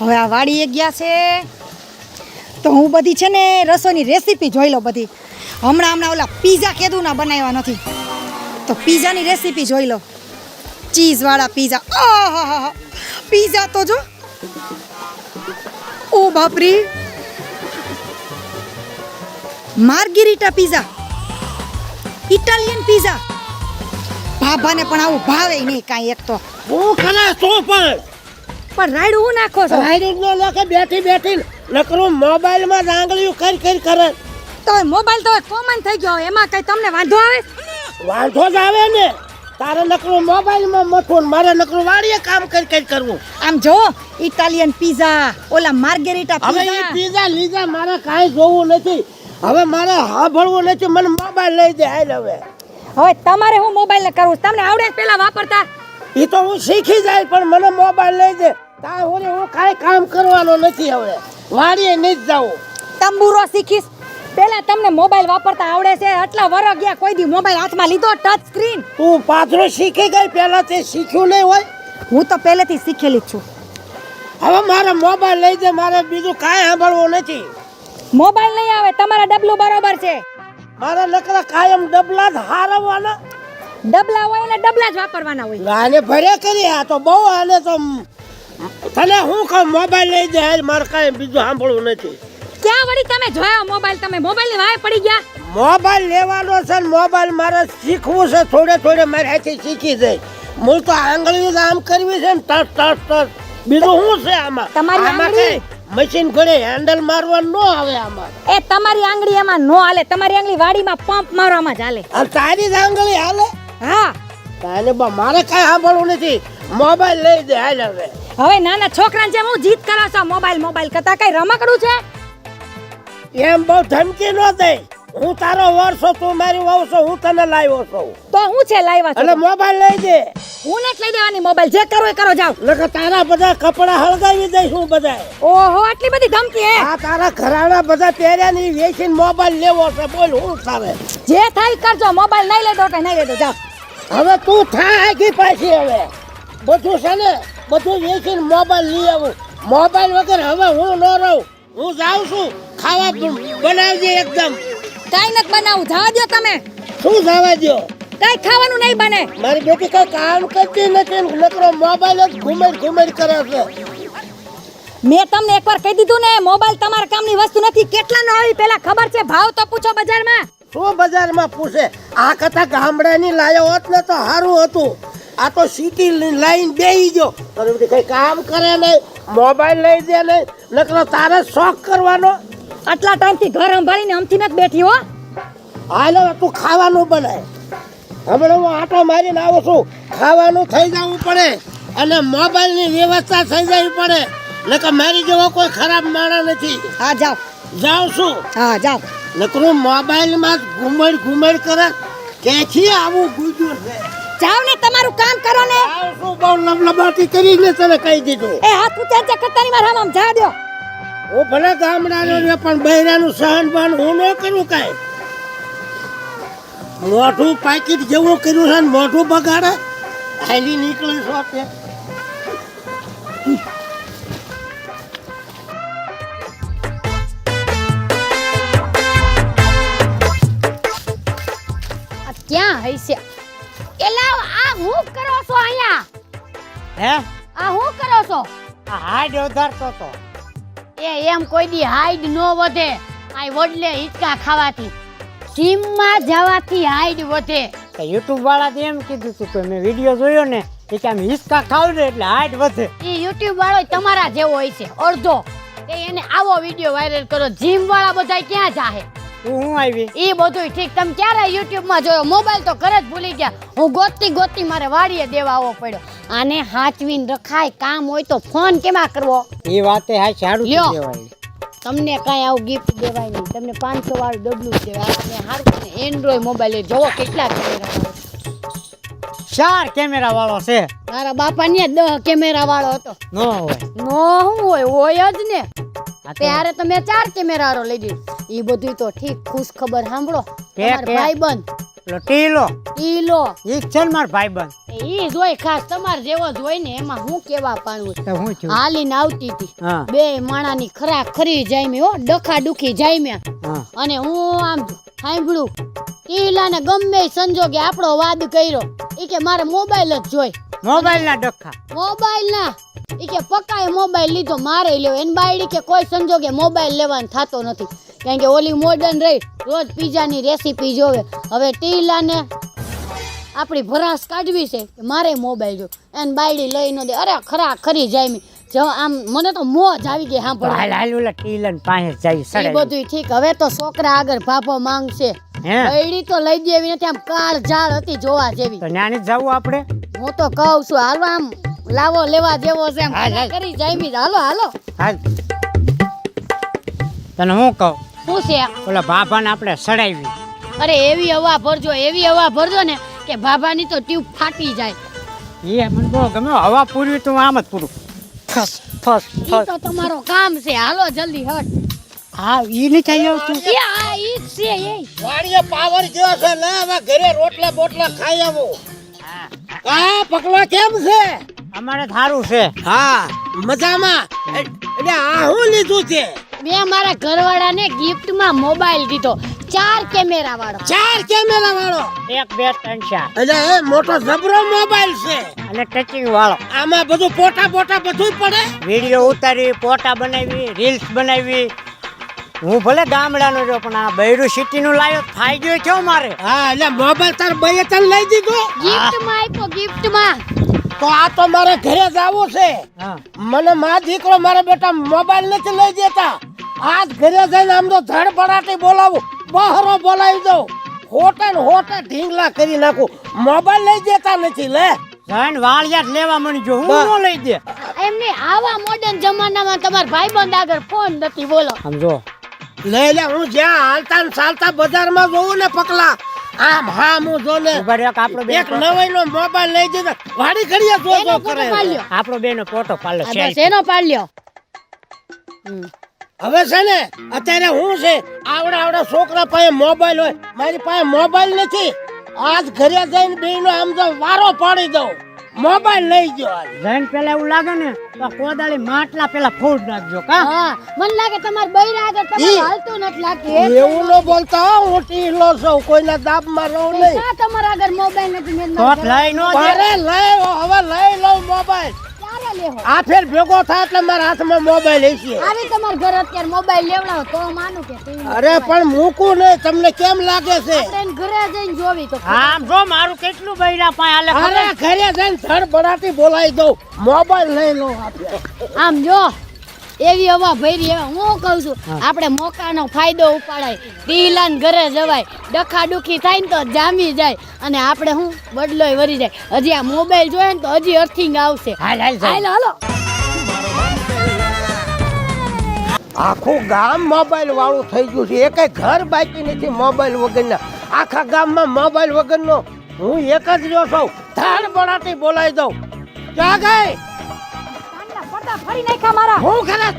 હવે આ વાડીએ ગયા છે. તો હું બધી છે ને રસોઈની રેસીપી જોઈ લો બધી. હમણાં હમણાં ઓલા પીઝા કેદું ના બનાવ્યા નથી. તો પીઝાની રેસીપી જોઈ લો ચીઝવાળા પીઝા આહાહા પીઝા તો જો. ઓ બાપરી. માર્ગીરીટા પીઝા ઇટાલિયન પીઝા ભાભાને પણ આવું ભાવે નહીં કાંઈ એક તો. હું શું પણ પણ રાઈડ હું નાખો છો? રાઈડિંગ નો લખે બેઠી બેઠી નકરું મોબાઈલમાં રાંગળીઓ કરી કરી કરે. તો મોબાઈલ તો કોમન થઈ ગયો. એમાં કઈ તમને વાંધો આવે? વાંધો જ આવે ને. તારે નકરું મોબાઈલમાં મથું મારે નકરું વાડીએ કામ કરી કરી કરવું. આમ જો ઇટાલિયન પીઝા ઓલા માર્ગેરીટા હવે એ પીઝા લીઝા લીધા મારે કાંઈ જોવું નથી. હવે મારે હા ભણવું નથી મને મોબાઈલ લઈ દે હાલ હવે. હવે તમારે હું મોબાઈલ ને કરવું તમને આવડે પેલા વાપરતા? એ તો હું શીખી જાય પણ મને મોબાઈલ લઈ દે. ત્યાં સુધી હું કાંઈ કામ કરવાનો નથી હવે. વાડીએ નહીં જાઉં તંબુરો શીખીશ. પેલા તમને મોબાઈલ વાપરતા આવડે છે આટલા વર ગયા કોઈ દી મોબાઈલ હાથમાં લીધો ટચ સ્ક્રીન. તું પાછળ શીખી ગઈ પહેલા તે શીખ્યું નહીં હોય? હું તો પહેલેથી શીખેલી જ છું. હવે મારે મોબાઈલ લઈ દે મારે બીજું કાંઈ સાંભળવું નથી. મોબાઈલ નહીં આવે તમારા ડબલું બરોબર છે. મારા નકરા કાયમ ડબલા જ હારવાના. ડબલા હોય ને ડબલા જ વાપરવાના હોય. આને ભરે કરી આ તો બહુ આને તો તને હું કહું મોબાઈલ લઈ જાય હાલ મારે કાંઈ બીજું સાંભળવું નથી. ક્યાં વળી તમે જોયો મોબાઈલ તમે મોબાઈલ વાય પડી ગયા? મોબાઈલ લેવાનો છે ને મોબાઈલ મારે શીખવું છે થોડે થોડે મારે હાથી શીખી જાય. મૂળ તો આંગળીઓ આમ કરવી છે ને ટસ ટસ ટસ બીજું શું છે આમાં? તમારી આંગળી? મશીન ઘડે હેન્ડલ મારવાનું નો આવે આમાં. એ તમારી આંગળી એમાં નો હાલે તમારી આંગળી વાડીમાં પંપ મારવામાં જ હાલે. અને તારી જ આંગળી હાલે? હા. તારે બા મારે કાંઈ સાંભળવું નથી. મોબાઈલ લઈ દે હાલ હવે. હવે નાના છોકરાને જેમ હું જીત કરો છો મોબાઈલ મોબાઈલ કરતા કઈ રમકડું છે? એમ બહુ ધમકી ન દે. હું તારો વર્ષો તું મારી વહુ છો હું તને લાવ્યો છું. તો હું છે લાવ્યા એટલે મોબાઈલ લઈ દે. હું ને જ લઈ દેવાની મોબાઈલ જે કરો એ કરો જાવ નકર તારા બધા કપડા હળગાવી દઈશ હું બધા ઓહો આટલી બધી ધમકી હે? આ તારા ઘરાણા બધા પહેર્યા ની વેચીને મોબાઈલ લેવો છે. બોલ હું તારે જે થાય કરજો. મોબાઈલ નહીં લેતો કે નહીં લેતો જાવ હવે તું થા આગી પાછી હવે. બધું છે ને બધું વેચીને મોબાઈલ લઈ આવું. મોબાઈલ વગર હવે હું ન રહું. હું જાઉં છું. ખાવા બનાવજે એકદમ. કઈ નથી બનાવું. જવા દો તમે. શું જવા દો કઈ ખાવાનું નહીં બને. મારી બેટી કઈ કામ કરતી નથી. નકરો મોબાઈલ જ ઘુમેડ ઘુમેડ કરે છે. મેં તમને એકવાર કહી દીધું ને મોબાઈલ તમારા કામની વસ્તુ નથી. કેટલા નો આવી? પેલા ખબર છે ભાવ તો પૂછો બજારમાં. શું બજારમાં પૂછે? આ કથા ગામડાની લાયો હોત ને તો સારું હતું. આ તો સિટી લાઈન બેહી ગયો. તને બધી કઈ કામ કરે નહીં મોબાઈલ લઈ દે નહીં નકરો તારે શોખ કરવાનો. આટલા ટાઈમથી ઘર સંભાળીને અમથી નથી બેઠી હો. હાલો તું ખાવાનું બનાય. હમણાં હું આટો મારીને આવું છું. ખાવાનું થઈ જવું પડે અને મોબાઈલની વ્યવસ્થા થઈ જવી પડે. નકર મારી જેવો કોઈ ખરાબ માણસ નથી. હા જાઓ. જાઉં છું. હા જાઓ. નકરું મોબાઈલમાં જ ઘુમેડ ઘુમેડ કરે. ક્યાંથી આવું ગુજ્યું છે? જાઓ ને તમારું કામ કરો ને. શું બહુ લબલબાટી કરીને તને કહી દીધું. એ હાથ ઊંચા ઊંચા કરતા ની મારા આમ જવા દો. હું ભલે ગામડાનો ને પણ બહેરાનું સહન બહન હું ન કરું કાંઈ. મોઢું પાકીટ જેવું કર્યું છે ને મોઢું બગાડે હાલી નીકળી છો તે. ક્યાં હશે હે? આ હું કરો છો? આ હાઈડ વધારતો તો. એ એમ કોઈ દી હાઈડ નો વધે. આ વડલે હિચકા ખાવાથી. જીમમાં જવાથી હાઈડ વધે. તો યુટ્યુબ વાળા એમ કીધું હતું કે મેં વીડિયો જોયો ને કે આમ હિચકા ખાવ ને એટલે હાડ વધે. એ યુટ્યુબ વાળો તમારા જેવો હોય છે. અડધો. તે એને આવો વીડિયો વાયરલ કરો. જીમ વાળા બધા ક્યાં જાહે? તું હું આવી. એ બધું ઠીક. તમે ક્યારે યુટ્યુબમાં જોયો? મોબાઈલ તો ઘરે જ ભૂલી ગયા. હું ગોતતી ગોતતી મારે વાડીએ દેવા પડ્યો. આને હાચવીને રખાય કામ હોય તો ફોન કેમાં કરવો? એ વાતે હા સારું લ્યો. કહેવાય તમને કાંઈ આવું ગિફ્ટ દેવાય નહીં. તમને પાંચસો વાળું ડબલું દેવાય. અને હારું એન્ડ્રોઈડ મોબાઈલ જોવો કેટલા કેમેરા ચાર કેમેરા વાળો છે. મારા બાપા ને દહ કેમેરા વાળો હતો. નો હોય. નો શું હોય હોય જ ને. ત્યારે તમે ચાર કેમેરા વાળો લઈ દીધો એ બધું તો ઠીક ખુશ ખબર સાંભળો. તમારો? ભાઈબંધ. પેલો ટીલો. ઈ ઈ છે ને મારો ભાઈબંધ. ઈ જોઈ ખાસ તમારે જેવો જ હોય ને એમાં હું કેવા તો હું છું? હાલીને આવતી હતી. બે માણાની ખરા ખરી જાયમી હો ડખા ડુખી જાયમ્યા. અને હું આમ સાંભળ્યું ટીલાને ગમે સંજોગે આપણો વાદ કર્યો. ઈ કે મારે મોબાઈલ જ જોઈ. મોબાઈલ ના ડખા. મોબાઈલ ના ઈ કે પક્કાએ મોબાઈલ લીધો મારે લેવો એન બાયડી કે કોઈ સંજોગે મોબાઈલ લેવાનો થતો નથી. કારણ કે ઓલી મોડર્ન રહી રોજ પીઝાની રેસીપી જોવે. હવે ટીલાને આપણી ભરાશ કાઢવી છે મારે મોબાઈલ જો એને બાયડી લઈ ન દે. અરે ખરા ખરી જાય મી જો આમ મને તો મોજ આવી ગઈ હાલ સાંભળવા. હાલ ઓલા ટીલન પાસે જાય સડે બધું ઠીક. હવે તો છોકરા આગળ ભાભો માંગશે. બાયડી તો લઈ દેવી નથી આમ કાળ ઝાડ હતી જોવા જેવી. તો નાની જવું આપણે? હું તો કહું છું હાલો આમ લાવો લેવા જેવો છે એમ. હાલ, હાલ. કરી હાલો હાલો. હાલ. તને હું કહું? શું છે ઓલા ભાભાને આપણે સડાવી અરે એવી હવા ભરજો એવી હવા ભરજો ને કે બાબાની તો ટ્યુબ ફાટી જાય. એ મને બહુ ગમે. હવા પૂરવી તું આમ જ પૂરું. ફસ ફસ ઈ ફસ. તો તમારો કામ છે. હાલો જલ્દી હટ. હા ઈ નહીં થઈ આવતું એ આ ઈ જ છે એ. વાડીએ પાવર ગયો છે લે હવે ઘરે રોટલા બોટલા ખાઈ આવું. કા પકલા કેમ છે? અમારે થારું છે. હા મજામાં. એટલે આ હું લીધું છે? મેં મારા ઘરવાળાને ગિફ્ટમાં મોબાઈલ દીધો. ચાર કેમેરા વાળો ચાર કેમેરા વાળો એક બે ત્રણ ચાર એટલે એ મોટો જબરો મોબાઈલ છે. અને ટચિંગ વાળો આમાં બધું પોટા પોટા બધું પડે? વીડિયો ઉતારી ફોટા બનાવી રીલ્સ બનાવી હું ભલે ગામડાનો જો પણ આ બૈરું સિટીનું લાયો ફાયદો થયો મારે. હા એટલે મોબાઈલ તાર ભાઈએ તને લઈ દીધો? ગિફ્ટમાં આપ્યો ગિફ્ટમાં. તો આ તો મારે ઘરે જવું છે. મને મા દીકરો મારા બેટા મોબાઈલ નથી લઈ દેતા. આજ ઘરે જઈને આમ તો ધડ બોલાવું બહારો બોલાવી દઉં. હોટેલ ને હોટે ઢીંગલા કરી નાખું. મોબાઈલ લઈ દેતા નથી લે. જાણ વાળિયાત લેવા મળી જો હું. લઈ દે. એમને આવા મોડર્ન જમાનામાં તમારા ભાઈબંધ આગળ ફોન નથી બોલો સમજો લે લે હું જ્યાં હાલતા ને ચાલતા બજારમાં જોઉં ને પકલા. આમ હા હું જો ને આપણો બેન એક નવાઈ નો મોબાઈલ લઈ જઈને વાડી ઘડીએ જો જો કરે. આપણો બેનો ફોટો પાડ્યો છે. એનો પાડ્યો. હવે છે ને અત્યારે હું છે આવડા આવડા છોકરા પાસે મોબાઈલ હોય. મારી પાસે મોબાઈલ નથી. આજ ઘરે જઈને બેનો આમ તો વારો પાડી દઉં. મોબાઈલ લઈ ગયો આજ જઈને પેલા એવું લાગે ને તો કોદાળી માટલા પેલા ફોડ નાખજો કા? હા મને લાગે તમાર બૈરા આગળ ઈ. હાલતું નથી લાગતું એવું નો બોલતા હો, ટીલો છું કોઈના દાબમાં રહું નહીં. તમારા આગળ મોબાઈલ નથી મેં તો લઈ નો અરે લઈ હવે લઈ લઉં મોબાઈલ. આ ફેર ભેગો થાય એટલે મારા હાથમાં મોબાઈલ હશે આવી તમાર ઘર અત્યારે મોબાઈલ લેવડાવો તો માનું કે અરે પણ મૂકું નહીં. તમને કેમ લાગે છે? ઘરે જઈને જોવી તો હા જો મારું કેટલું બૈરા પાય હાલે અરે? ઘરે જઈને ધડ બડાટી બોલાવી દઉં. મોબાઈલ લઈ લો. આમ જો. એવી હવા ભરી એવા હું કહું છું આપણે મોકાનો ફાયદો ઉપાડાય. ટીલાન ઘરે જવાય ડખા ડુખી થાય ને તો જામી જાય. અને આપણે શું બદલોય વરી જાય. હજી આ મોબાઈલ જોઈએ ને તો હજી અર્થિંગ આવશે. હાલ હાલ હાલો હાલો. આખું ગામ મોબાઈલ વાળું થઈ ગયું છે. એ કઈ ઘર બાકી નથી મોબાઈલ વગરના. આખા ગામમાં મોબાઈલ વગરનો હું એક જ રહ્યો છું. ધડ બડાટી બોલાવી દઉં. ક્યાં ગઈ? કાનના ફરી નાખ્યા મારા. હું ખરાબ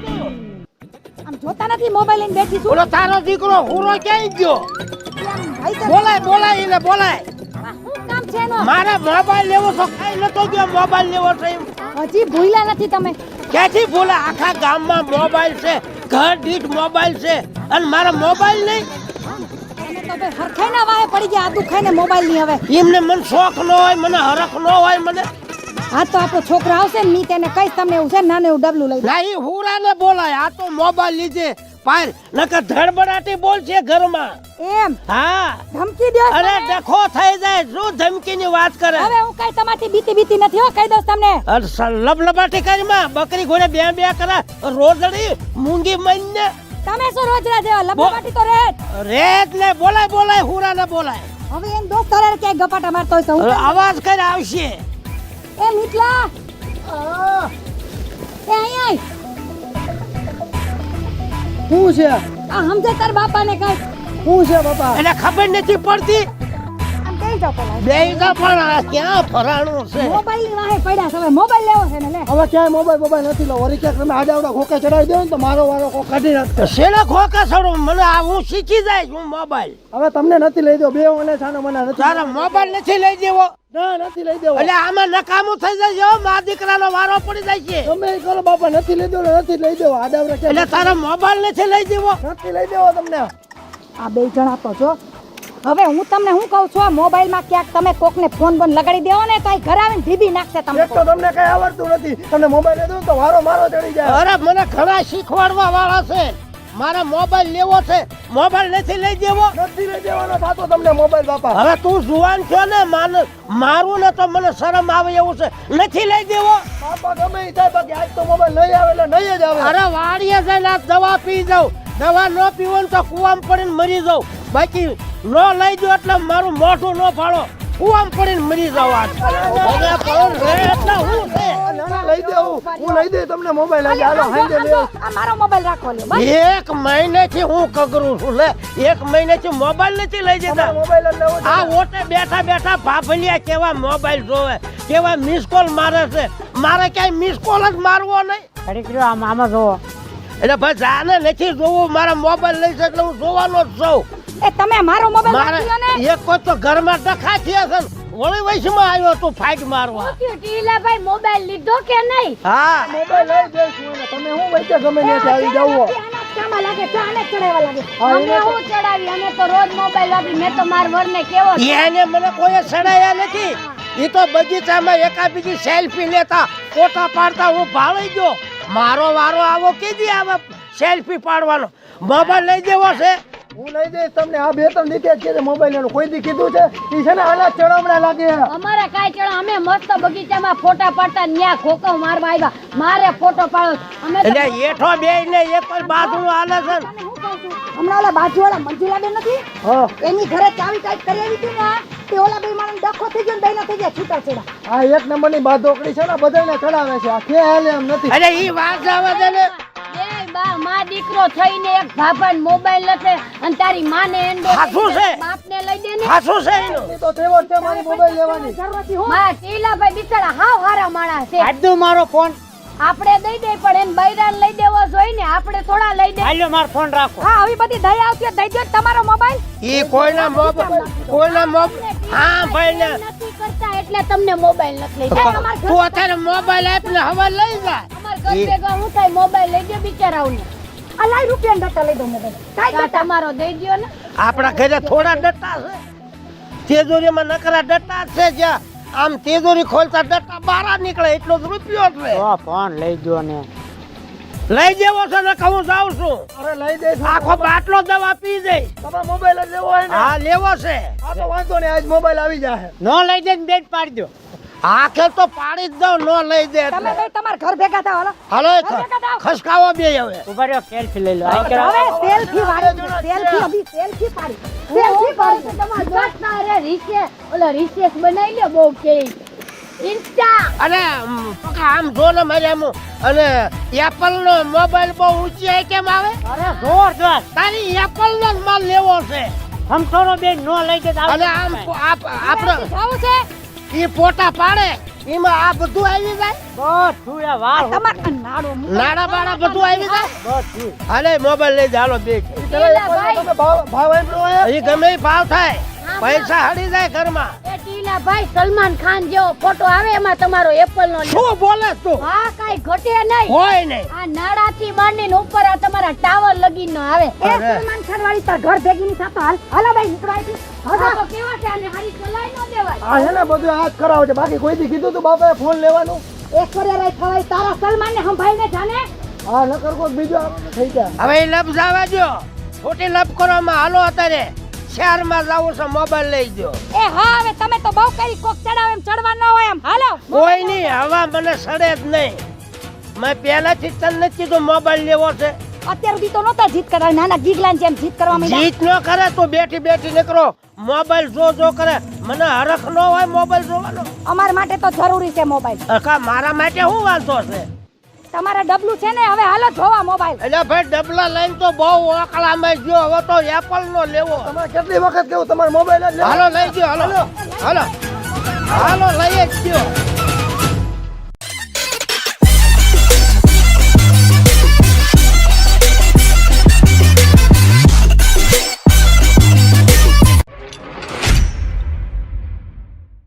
આમ જોતા નથી મોબાઈલ લઈને બેઠી છું. ઓલો તારો દીકરો હુરો ક્યાંય ગયો? બોલાય બોલાય એને બોલાય. શું કામ છે એનો? મારે મોબાઈલ લેવો તો કઈ નતો ગયો મોબાઈલ લેવો છે. હજી ભૂલ્યા નથી તમે. ક્યાંથી બોલે આખા ગામમાં મોબાઈલ છે ઘર દીઠ મોબાઈલ છે અને મારા મોબાઈલ નહીં? એને તો વાય પડી ગયા આદુ ખાઈને મોબાઈલની હવે. એમને મને શોખ ન હોય મને હરખ ન હોય મને હા તો આપણો છોકરો આવશે ને મી તેને કઈ તમને એવું છે ને નાનું એવું ડબલું લઈ. ના ઈ હુરાને બોલાય. આ તો મોબાઈલ લીધે. પાર નકર ધડબડાટી બોલ છે ઘરમાં. એમ? હા. ધમકી દો અરે ડખો થઈ જાય. શું ધમકીની વાત કરે? હવે હું કઈ તમારી બીતી બીતી નથી હો કહી દઉં તમને. લબ લબલબાટી કરીમાં બકરી ઘોડે બે બે કરા. રોજડી મૂંગી મઈને. તમે શું રોજડા જેવા? લબલબાટી તો રેત રેત ને બોલાય બોલાય હુરાને બોલાય. હવે એમ હારે ક્યાંય ગપાટા મારતો હોય તો અવાજ કરી આવશે. એ મિથલા એ અહીંયા આય. શું છે? આ સમજે તાર બાપાને કઈ? શું છે બાપા? એને ખબર નથી પડતી? પેલા બે પણ ક્યાં ફરાણું છે? મોબાઈલની વાહે પડ્યા છે હવે મોબાઈલ લેવો છે ને લે. હવે ક્યાંય મોબાઈલ મોબાઈલ નથી લો. ક્યાંક તમે આડાવડા ખોખા ચડાવી દો ને તો મારો વારો કોક કાઢી નાખશે શેને સડું મને આ હું શીખી જાય હું મોબાઈલ. હવે તમને નથી લઈ દો બે મને છાનો મને નથી તારા મોબાઈલ નથી લઈ દેવો? ના નથી લઈ દેવો. એટલે આમાં નકામું થઈ જાય છે મા દીકરાનો વારો પડી જાય છે તમે કરો બાપા નથી લઈ દેવો નથી લઈ દેવો. આડાવડા એટલે તારા મોબાઈલ નથી લઈ દેવો? નથી લઈ દેવો તમને. આ બે જણા તો જો હવે હું તમને શું કહું છું મોબાઈલમાં ક્યાંક તમે કોકને ફોન બોન લગાડી દેવો ને તો ઘરે આવીને ભીબી નાખશે તમને એક તો તમને કઈ આવડતું નથી. તમને મોબાઈલ લઈ તો વારો મારો ચડી જાય. અરે મને ઘણા શીખવાડવા વાળા છે. મારે મોબાઈલ લેવો છે. મોબાઈલ નથી લઈ દેવો નથી લઈ દેવાનો થાતો તમને મોબાઈલ બાપા. હવે તું જુવાન છો ને માન મારું ને તો મને શરમ આવે એવું છે. નથી લઈ દેવો બાપા ગમે ઈ થાય બાકી આજ તો મોબાઈલ નહીં આવે એટલે નહીં જ આવે. અરે વાડીએ જઈને દવા પી જાઉં. દવા ન પીવો ને તો કુવામાં પડીને મરી જાઉં. બાકી ન લઈ જો એટલે મારું મોઢું ન ફાળો. કુવામાં પડીને મરી રે એટલે હું લઈ દે હું. લઈ દે તમને મોબાઈલ. આજે હાલો હાંજે લે. આ મારો મોબાઈલ રાખો લે એક એક મહિનેથી હું કગરું છું લે. એક મહિનેથી મોબાઈલ નથી લઈ જતા. મોબાઈલ લેવો આ ઓટે બેઠા બેઠા ભાભલિયા કેવા મોબાઈલ જોવે કેવા મિસ કોલ મારે છે. મારે ક્યાંય મિસ કોલ જ મારવો નહીં. ઘડીક રહ્યો આમ આમાં જોવો. એટલે ભાઈ જાને નથી જોવું મારા મોબાઈલ લઈ છે એટલે હું જોવાનો જ છું. એ તમે મારો મોબાઈલ મારે ને? એક કોઈ તો ઘરમાં ડખા થયા છે વળી વયસમાં આવ્યો તું ફાઈટ મારવા. ટીલાભાઈ મોબાઈલ લીધો કે નહીં? હા. મોબાઈલ લઈ જઈશું તમે હું વચ્ચે ગમે ને આવી જાવ આના જ લાગે છે આને ચડાવવા લાગે. અમે હું ચડાવી અમે તો રોજ મોબાઈલ વાપરી મેં તો માર વરને કેવો એને મને કોઈ ચડાયા નથી. એ તો બગીચામાં એકાબીજી સેલ્ફી લેતા ફોટા પાડતા હું ભાળી ગયો. મારો વારો આવો કીધી આવે? સેલ્ફી પાડવાનો. મોબાઈલ લઈ જવો છે. હું લઈ જઈશ તમને. આ બે ત્રણ દીકે છે મોબાઈલ એનું. કોઈ દી કીધું છે? ઈ છે ને આના ચડામણા લાગે. અમારે કાઈ ચડો અમે મસ્ત બગીચામાં ફોટા પાડતા ન્યા ખોકો મારવા આવ્યા. મારે ફોટો પાડો. અમે એટલે હેઠો બે ને એક જ બાથરૂમ હાલે છે હમણાં ઓલા બાજુવાળા મંજુલાબેન નથી? હા. એની ઘરે ચાવી ટાઈપ કરી આવી હતી ને તે ઓલા ભાઈ માણસ ડખો થઈ ગયો દઈ થઈ ગયા છૂટા છેડા આ એક નંબરની બાધોકડી છે ને બધાને ચડાવે છે. આ કે હાલે એમ નથી. અરે ઈ વાત જવા દે ને એ બા માં દીકરો થઈને એક ભાભાને મોબાઈલ લખે અને તારી માને એન્ડો હાસુ છે. બાપને લઈ દે ને હાસું છે. એનું તો તેવો છે મારી મોબાઈલ લેવાની. જરૂરથી હું માં ટીલાભાઈ બિચારા હાવ હારા માણસ છે. આદુ મારો ફોન. આપણે દઈ દે પણ એને બૈરાને લઈ દેવો જોઈએ ને આપણે થોડા લઈ દે. હાલ્યો મારો ફોન રાખો. હા આવી બધી દયા આવતી દઈ દો તમારો મોબાઈલ. ઈ કોઈના મોબાઈલ કોઈના મોબાઈલ હા ભાઈ ને નથી કરતા એટલે તમને મોબાઈલ નથી લઈ દે તું અત્યારે મોબાઈલ આપને હવે લઈ જા. અમાર ઘર ભેગા હું થાય મોબાઈલ લઈ દે બિચારાઓને. આ લાઈ રૂપિયા ડટા લઈ દો મોબાઈલ. કાંઈ આ તમારો દઈ દ્યો ને. આપણા ઘરે થોડા ડટ્ટા છે. તેજોરીમાં નકરા ડટ્ટા છે જ્યાં. આમ તેજોરી ખોલતા ડટ્ટા બહાર નીકળે એટલો જ રૂપિયો લે. તો ફોન લઈ જો ને. લઈ જેવો છે ને કહું જાઉં છું. અરે લઈ દઈશ આખો બાટલો દવા પી જઈ તમારે મોબાઈલ લેવો હોય ને. હા લેવો છે. આ તો વાંધો નહીં આજ મોબાઈલ આવી જાય ન લઈ જઈને બેટ પાડી દો. આખે તો પાડી જ દઉં ન લઈ દે તમે એટલે તમાર ઘર ભેગા થાવ હાલો. હાલો ખસકાવો બે હવે. ઊભા રહ્યો સેલ્ફી લઈ લો. હવે સેલ્ફી વાળી સેલ્ફી અભી સેલ્ફી પાડી. સેલ્ફી પાડી તમારા ના રે રીસે ઓલો રીસેસ બનાવી લે બહુ કે ઇન્સ્ટા અને પકા આમ જો ને મારે આમ અને એપલ નો મોબાઈલ બહુ ઊંચી કેમ આવે? અરે જોરદાર તારી એપલ નો માલ લેવો છે. હમ થોડો બેન નો લઈ દે અને આમ આપ- આપણો જાવું છે. ઈ પોટા પાડે એમાં આ બધું આવી જાય? બધું એ વાળ તમાર નાડો નાડા બાડા બધું આવી જાય? બધું હાલે મોબાઈલ લઈ જાલો વાર તમે ભાવ ભાવ અહીં ગમે ભાવ થાય. પૈસા હડી જાય ઘરમાં. એ ભાઈ સલમાન ખાન જેવો ફોટો આવે એમાં તમારો એપલ નો. શું બોલે તું? હા કાઈ ઘટે નહીં. હોય નહીં. આ નાડાથી માંડીને ઉપર આ તમારા ટાવર લગીન નો આવે. એ સલમાન ખાન વાળી તાર ઘર ભેગી ની થતો હાલ. હાલો ભાઈ નીકળો અહીંથી. આ તો કેવા છે આને? હારી ચલાઈ ન દેવાય. આ હે ને બધું હાથ ખરાબ છે. બાકી કોઈ દી કીધું તું બાપા ફોન લેવાનું? એક રાય થવાય તારા સલમાન ને સંભાળીને જાને. હા નકર કોઈ બીજો આવે થઈ જાય. હવે લપ જાવા દો ખોટી લપ કરવામાં હાલો અત્યારે. શહેરમાં જાવું છે મોબાઈલ લઈ દો એ હા હવે તમે તો બહુ કરી કોક ચડાવે એમ ચડવા ન હોય એમ. હાલો. કોઈ નહીં હવા મને સડે જ નહીં. મેં પહેલાથી તને નથી કીધું મોબાઈલ લેવો છે. અત્યાર સુધી તો નહોતા જીત કરવા નાના ગીગલાન જેમ જીત કરવા માંડ્યા. જીત ન કરે તો બેઠી બેઠી નીકળો. મોબાઈલ જો જો કરે. મને હરખ ન હોય મોબાઈલ જોવાનો. અમારા માટે તો જરૂરી છે મોબાઈલ. કા મારા માટે શું વાંધો છે? તમારા ડબલું છે ને હવે હાલો જોવા મોબાઈલ. એટલે ભાઈ ડબલા લઈને તો બહુ ઓકળામાં ગયો. હવે તો એપલ નો લેવો. તમારે કેટલી વખત કેવું? તમારો મોબાઈલ હાલો લઈ ગયો હાલો. હાલો. હાલો લઈ જ ગયો.